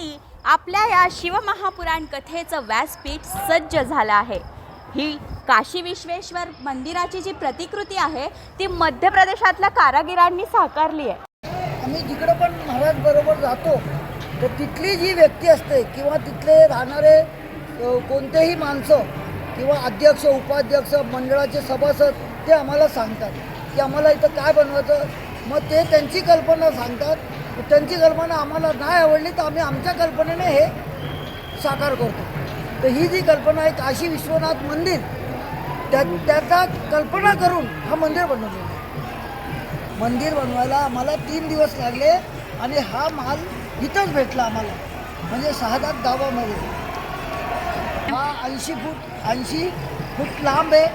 ठिकाणी आपल्या या शिवमहापुराण कथेचं व्यासपीठ सज्ज झालं आहे. ही काशी विश्वेश्वर मंदिराची जी प्रतिकृती आहे ती मध्य प्रदेशातल्या कारागिरांनी साकारली आहे. आम्ही जिकडं पण महाराज बरोबर जातो तर तिथली जी व्यक्ती असते किंवा तिथले राहणारे कोणतेही माणसं किंवा अध्यक्ष उपाध्यक्ष मंडळाचे सभासद ते आम्हाला सांगतात की आम्हाला इथं काय बनवायचं? मग ते त्यांची कल्पना सांगतात. त्यांची कल्पना आम्हाला नाही आवडली तर आम्ही आमच्या कल्पनेने हे साकार करतो. तर ही जी कल्पना आहे काशी विश्वनाथ मंदिर त्या त्याचा कल्पना करून हा मंदिर बनवलेला आहे मंदिर बनवायला आम्हाला तीन दिवस लागले आणि हा माल इथंच भेटला आम्हाला म्हणजे सहादात गावामध्ये. हा ऐंशी फूट ऐंशी फूट लांब आहे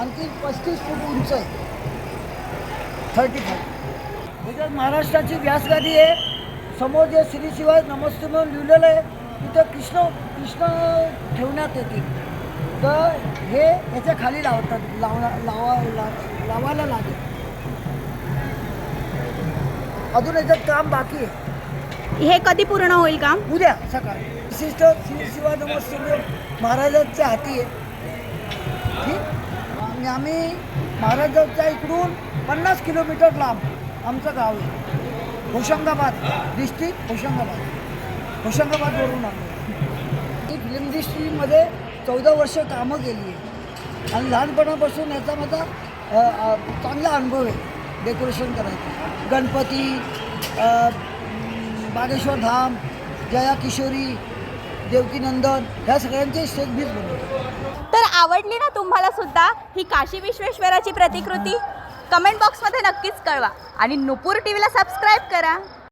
आणखी पस्तीस फूट उंच आहे. Thirty five. त्याच्यात महाराष्ट्राची व्यासगादी आहे. समोर जे श्री शिवाय नमस्ते म्हणून लिहिलेलं आहे तिथं कृष्ण कृष्ण ठेवण्यात येतील. तर हे याच्या खाली लावतात लावणा लावा लावायला लागेल. अजून याच्यात काम बाकी आहे. हे कधी पूर्ण होईल काम? उद्या सकाळी. विशिष्ट श्री शिवाय नमस्ते महाराजांच्या हाती आहे. ठीक? आणि आम्ही महाराजांच्या इकडून पन्नास किलोमीटर लांब आमचं गाव आहे. होशंगाबाद डिस्ट्रिक्ट होशंगाबाद. होशंगाबादवरून आलो. ती फिल्म इंडस्ट्रीमध्ये चौदा वर्ष कामं केली आहे. आणि लहानपणापासून याचा माझा चांगला अनुभव आहे डेकोरेशन करायचं. गणपती बागेश्वर धाम जया किशोरी देवकीनंदन ह्या सगळ्यांचे स्टेज बीच बनवतो. तर आवडली ना तुम्हाला सुद्धा ही काशी विश्वेश्वराची प्रतिकृती? कमेंट बॉक्समध्ये नक्कीच कळवा. आणि नुपूर टी व्हीला सबस्क्राईब करा.